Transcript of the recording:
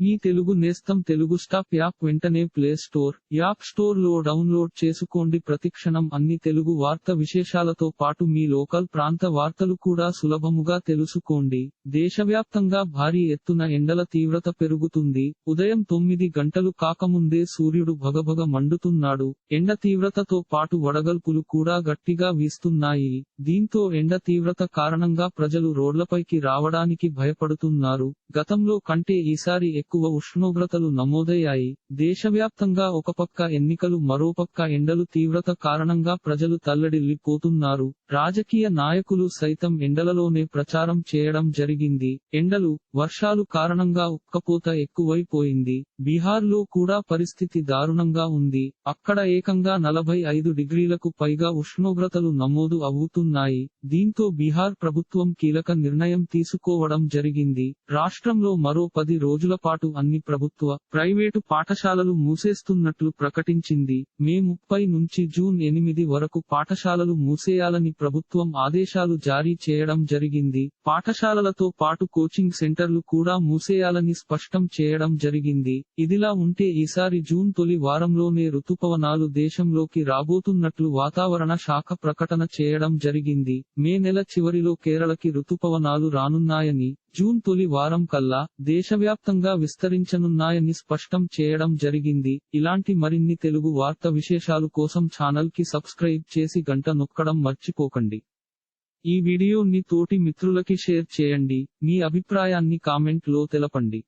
మీ తెలుగు నేస్తం Telugu stop app వెంటనే play store app స్టోర్లో డౌన్లోడ్ చేసుకోండి. ప్రతిక్షణం అన్ని తెలుగు వార్త విశేషాలతో పాటు మీ లోకల్ ప్రాంత వార్తలు కూడా సులభముగా తెలుసుకోండి. దేశవ్యాప్తంగా భారీ ఎత్తున ఎండల తీవ్రత పెరుగుతుంది. ఉదయం తొమ్మిది గంటలు కాకముందే సూర్యుడు భగభగ మండుతున్నాడు. ఎండ తీవ్రతతో పాటు వడగల్పులు కూడా గట్టిగా వీస్తున్నాయి. దీంతో ఎండ తీవ్రత కారణంగా ప్రజలు రోడ్లపైకి రావడానికి భయపడుతున్నారు. గతంలో కంటే ఈసారి ఎక్కువ ఉష్ణోగ్రతలు నమోదయ్యాయి. దేశవ్యాప్తంగా ఒక పక్క ఎన్నికలు మరోపక్క ఎండలు తీవ్రత కారణంగా ప్రజలు తల్లడిల్లిపోతున్నారు. రాజకీయ నాయకులు సైతం ఎండలలోనే ప్రచారం చేయడం జరిగింది. ఎండలు వర్షాలు కారణంగా ఉక్కపోత ఎక్కువైపోయింది. బీహార్లో కూడా పరిస్థితి దారుణంగా ఉంది. అక్కడ ఏకంగా నలభై ఐదు డిగ్రీలకు పైగా ఉష్ణోగ్రతలు నమోదు అవుతున్నాయి. దీంతో బీహార్ ప్రభుత్వం కీలక నిర్ణయం తీసుకోవడం జరిగింది. రాష్ట్రంలో మరో పది రోజుల పాటు పాటు అన్ని ప్రభుత్వ ప్రైవేటు పాఠశాలలు మూసేస్తున్నట్లు ప్రకటించింది. మే ముప్పై నుంచి జూన్ ఎనిమిది వరకు పాఠశాలలు మూసేయాలని ప్రభుత్వం ఆదేశాలు జారీ చేయడం జరిగింది. పాఠశాలలతో పాటు కోచింగ్ సెంటర్లు కూడా మూసేయాలని స్పష్టం చేయడం జరిగింది. ఇదిలా ఉంటే ఈసారి జూన్ తొలి వారంలోనే రుతుపవనాలు దేశంలోకి రాబోతున్నట్లు వాతావరణ శాఖ ప్రకటన చేయడం జరిగింది. మే నెల చివరిలో కేరళకి రుతుపవనాలు రానున్నాయని జూన్ తొలి వారం కల్లా దేశవ్యాప్తంగా విస్తరించనున్నాయని స్పష్టం చేయడం జరిగింది. ఇలాంటి మరిన్ని తెలుగు వార్త విశేషాలు కోసం ఛానల్కి సబ్స్క్రైబ్ చేసి గంట నొక్కడం మర్చిపోకండి. ఈ వీడియోని తోటి మిత్రులకి షేర్ చేయండి. మీ అభిప్రాయాన్ని కామెంట్లో తెలపండి.